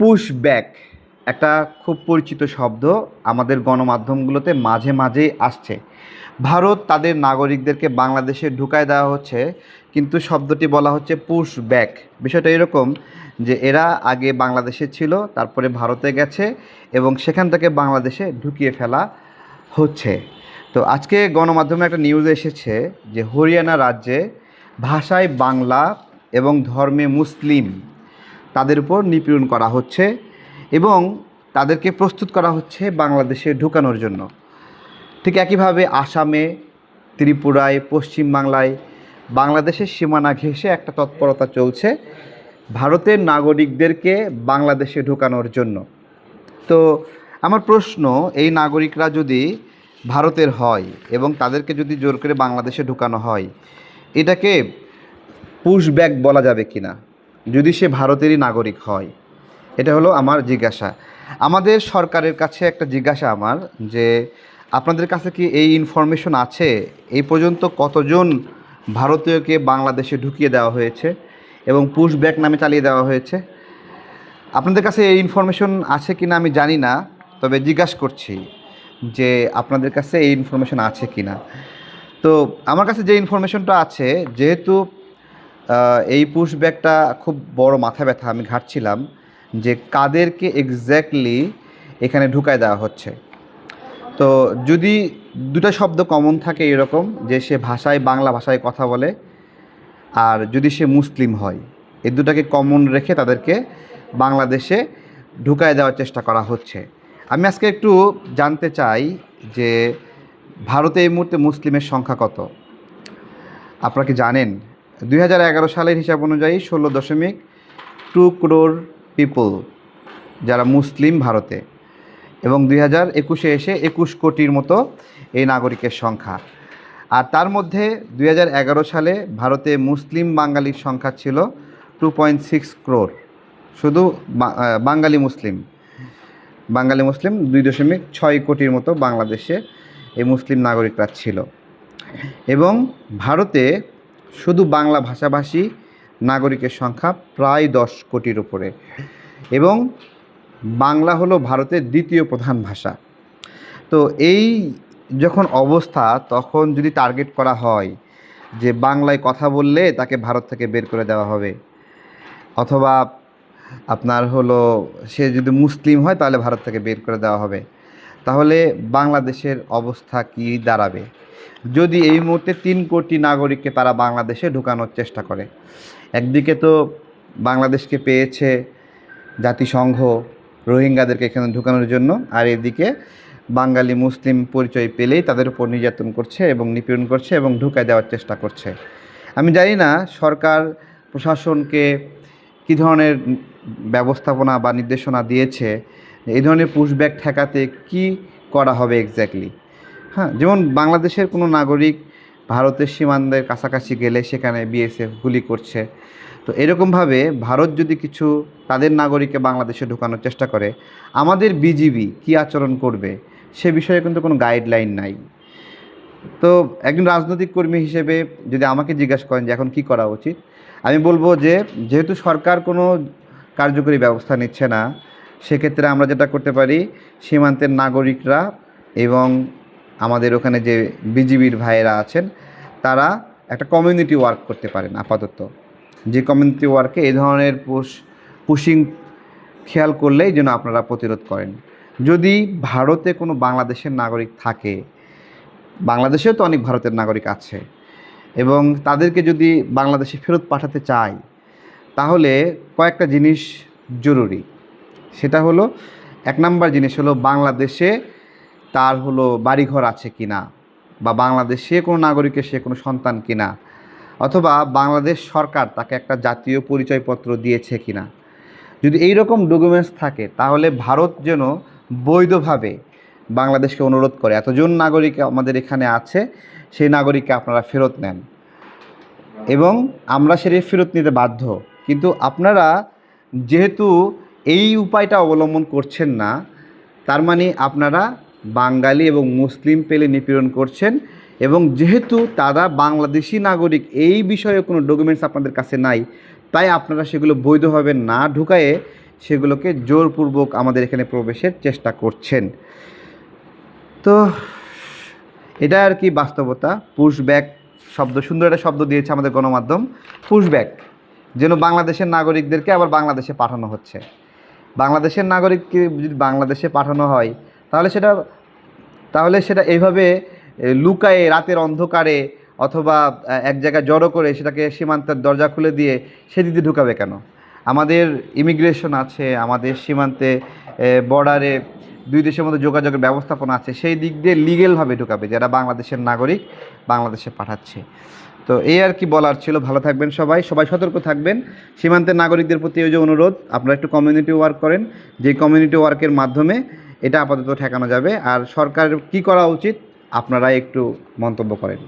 Push back একটা খুব পরিচিত শব্দ আমাদের গণমাধ্যমগুলোতে মাঝে মাঝেই আসছে। ভারত তাদের নাগরিকদেরকে বাংলাদেশে ঢুকায় দেওয়া হচ্ছে, কিন্তু শব্দটি বলা হচ্ছে পুশ ব্যাক বিষয়টা এরকম যে এরা আগে বাংলাদেশে ছিল, তারপরে ভারতে গেছে এবং সেখান থেকে বাংলাদেশে ঢুকিয়ে ফেলা হচ্ছে। তো আজকে গণমাধ্যমে একটা নিউজ এসেছে যে হরিয়ানা রাজ্যে ভাষায় বাংলা এবং ধর্মে মুসলিম তাদের উপর নিপীড়ন করা হচ্ছে এবং তাদেরকে প্রস্তুত করা হচ্ছে বাংলাদেশে ঢুকানোর জন্য। ঠিক একইভাবে আসামে, ত্রিপুরায়, পশ্চিমবাংলায় বাংলাদেশের সীমানা ঘেঁষে একটা তৎপরতা চলছে ভারতের নাগরিকদেরকে বাংলাদেশে ঢোকানোর জন্য। তো আমার প্রশ্ন, এই নাগরিকরা যদি ভারতের হয় এবং তাদেরকে যদি জোর করে বাংলাদেশে ঢুকানো হয়, এটাকে পুশব্যাক বলা যাবে কি না যদি সে ভারতেরই নাগরিক হয়। এটা হলো আমার জিজ্ঞাসা। আমাদের সরকারের কাছে একটা জিজ্ঞাসা আমার যে, আপনাদের কাছে কি এই ইনফরমেশন আছে? এই পর্যন্ত কতজন ভারতীয়কে বাংলাদেশে ঢুকিয়ে দেওয়া হয়েছে এবং পুশব্যাক নামে চালিয়ে দেওয়া হয়েছে? আপনাদের কাছে এই ইনফরমেশন আছে কি না আমি জানি না, তবে জিজ্ঞাসা করছি যে, আপনাদের কাছে এই ইনফরমেশন আছে কি না তো, আমার কাছে যে ইনফরমেশনটা আছে, যেহেতু এই পুশব্যাকটা খুব বড় মাথা ব্যথা আমি ঘাটছিলাম যে কাদেরকে এক্স্যাক্টলি এখানে ঢুকায় দেওয়া হচ্ছে। তো যদি দুটা শব্দ কমন থাকে এরকম যে সে ভাষায়, বাংলা ভাষায় কথা বলে আর যদি সে মুসলিম হয়, এই দুটাকে কমন রেখে তাদেরকে বাংলাদেশে ঢুকায় দেওয়ার চেষ্টা করা হচ্ছে। আমি আজকে একটু জানতে চাই যে ভারতে এই মুহূর্তে মুসলিমের সংখ্যা কত? আপনারা কি জানেন? দুই হাজার এগারো সালের হিসাব অনুযায়ী ষোলো দশমিক টু ক্রোর পিপল, যারা মুসলিম ভারতে। এবং দুই হাজার একুশে এসে একুশ কোটির মতো এই নাগরিকের সংখ্যা। আর তার মধ্যে দুই হাজার এগারো সালে ভারতে মুসলিম বাঙালির সংখ্যা ছিল টু পয়েন্ট সিক্স ক্রোর। শুধু বাঙালি মুসলিম। বাঙালি মুসলিম দুই দশমিক ছয় কোটির মতো বাংলাদেশে এই মুসলিম নাগরিকরা ছিল। এবং ভারতে শুধু বাংলা ভাষাভাষী নাগরিকের সংখ্যা প্রায় দশ কোটির উপরে। এবং বাংলা হলো ভারতের দ্বিতীয় প্রধান ভাষা। তো এই যখন অবস্থা, তখন যদি টার্গেট করা হয় যে বাংলায় কথা বললে তাকে ভারত থেকে বের করে দেওয়া হবে, অথবা আপনার হলো সে যদি মুসলিম হয় তাহলে ভারত থেকে বের করে দেওয়া হবে, তাহলে বাংলাদেশের অবস্থা কি দাঁড়াবে? যদি এই মুহূর্তে তিন কোটি নাগরিককে তারা বাংলাদেশে ঢুকানোর চেষ্টা করে। একদিকে তো বাংলাদেশকে পেয়েছে জাতিসংঘ রোহিঙ্গাদেরকে এখানে ঢুকানোর জন্য, আর এদিকে বাঙালি মুসলিম পরিচয় পেলেই তাদের উপর নির্যাতন করছে এবং নিপীড়ন করছে এবং ঢুকায় দেওয়ার চেষ্টা করছে। আমি জানি না সরকার, প্রশাসনকে কী ধরনের ব্যবস্থাপনা বা নির্দেশনা দিয়েছে, এই ধরনের পুশব্যাক ঠেকাতে কি করা হবে এক্স্যাক্টলি হ্যাঁ যেমন বাংলাদেশের কোনো নাগরিক ভারতের সীমান্তের কাছাকাছি গেলে সেখানে বিএসএফ গুলি করছে। তো এরকমভাবে ভারত যদি কিছু তাদের নাগরিককে বাংলাদেশে ঢোকানোর চেষ্টা করে, আমাদের বিজিবি কী আচরণ করবে সে বিষয়ে কিন্তু কোনো গাইডলাইন নাই। তো একজন রাজনৈতিক কর্মী হিসেবে যদি আমাকে জিজ্ঞাসা করেন যে এখন কি করা উচিত, আমি বলব যে যেহেতু সরকার কোনো কার্যকরী ব্যবস্থা নিচ্ছে না, সেক্ষেত্রে আমরা যেটা করতে পারি, সীমান্তের নাগরিকরা এবং আমাদের ওখানে যে বিজিবির ভাইয়েরা আছেন, তারা একটা কমিউনিটি ওয়ার্ক করতে পারেন আপাতত। যে কমিউনিটি ওয়ার্কে এই ধরনের পুশ পুশিং খেয়াল করলেই যেন আপনারা প্রতিরোধ করেন। যদি ভারতে কোনো বাংলাদেশের নাগরিক থাকে, বাংলাদেশেও তো অনেক ভারতের নাগরিক আছে, এবং তাদেরকে যদি বাংলাদেশে ফেরত পাঠাতে চায় তাহলে কয়েকটা জিনিস জরুরি। সেটা হলো, এক নাম্বার জিনিস হলো বাংলাদেশে তার হলো বাড়িঘর আছে কি না বা বাংলাদেশে কোনো নাগরিকের সে কোনো সন্তান কিনা? অথবা বাংলাদেশ সরকার তাকে একটা জাতীয় পরিচয়পত্র দিয়েছে কিনা? যদি এই রকম ডকুমেন্টস থাকে, তাহলে ভারত যেন বৈধভাবে বাংলাদেশকে অনুরোধ করে। এতজন নাগরিক আমাদের এখানে আছে, সেই নাগরিককে আপনারা ফেরত নেন। এবং আমরা সেটা ফেরত নিতে বাধ্য। কিন্তু আপনারা যেহেতু এই উপায়টা অবলম্বন করছেন না, তার মানে আপনারা বাঙালি এবং মুসলিম পেলে নিপীড়ন করছেন এবং যেহেতু তারা বাংলাদেশি নাগরিক, এই বিষয়ে কোনো ডকুমেন্টস আপনাদের কাছে নাই, তাই আপনারা সেগুলো বৈধভাবে না ঢুকায়ে সেগুলোকে জোরপূর্বক আমাদের এখানে প্রবেশের চেষ্টা করছেন। তো, এটা আর কি বাস্তবতা? পুশব্যাক শব্দ, সুন্দর একটা শব্দ দিয়েছে আমাদের গণমাধ্যম। পুশব্যাক যেন বাংলাদেশের নাগরিকদেরকে আবার বাংলাদেশে পাঠানো হচ্ছে। বাংলাদেশের নাগরিককে যদি বাংলাদেশে পাঠানো হয় তাহলে সেটা তাহলে সেটা এইভাবে লুকায়ে রাতের অন্ধকারে অথবা এক জায়গায় জড়ো করে সেটাকে সীমান্তের দরজা খুলে দিয়ে সেদিক ঢুকাবে কেন? আমাদের ইমিগ্রেশন আছে, আমাদের সীমান্তে বর্ডারে দুই দেশের মধ্যে যোগাযোগের ব্যবস্থাপনা আছে, সেই দিক দিয়ে লিগেলভাবে ঢুকাবে যারা বাংলাদেশের নাগরিক, বাংলাদেশে পাঠাচ্ছে। তো এই আর কি বলার ছিল, ভালো থাকবেন সবাই সবাই সতর্ক থাকবেন। সীমান্তের নাগরিকদের প্রতি ওই যে অনুরোধ, আপনারা একটু কমিউনিটি ওয়ার্ক করেন। যে কমিউনিটি ওয়ার্কের মাধ্যমে এটা আপাতত ঠেকানো যাবে। আর সরকারের কী করা উচিত আপনারা একটু মন্তব্য করেন।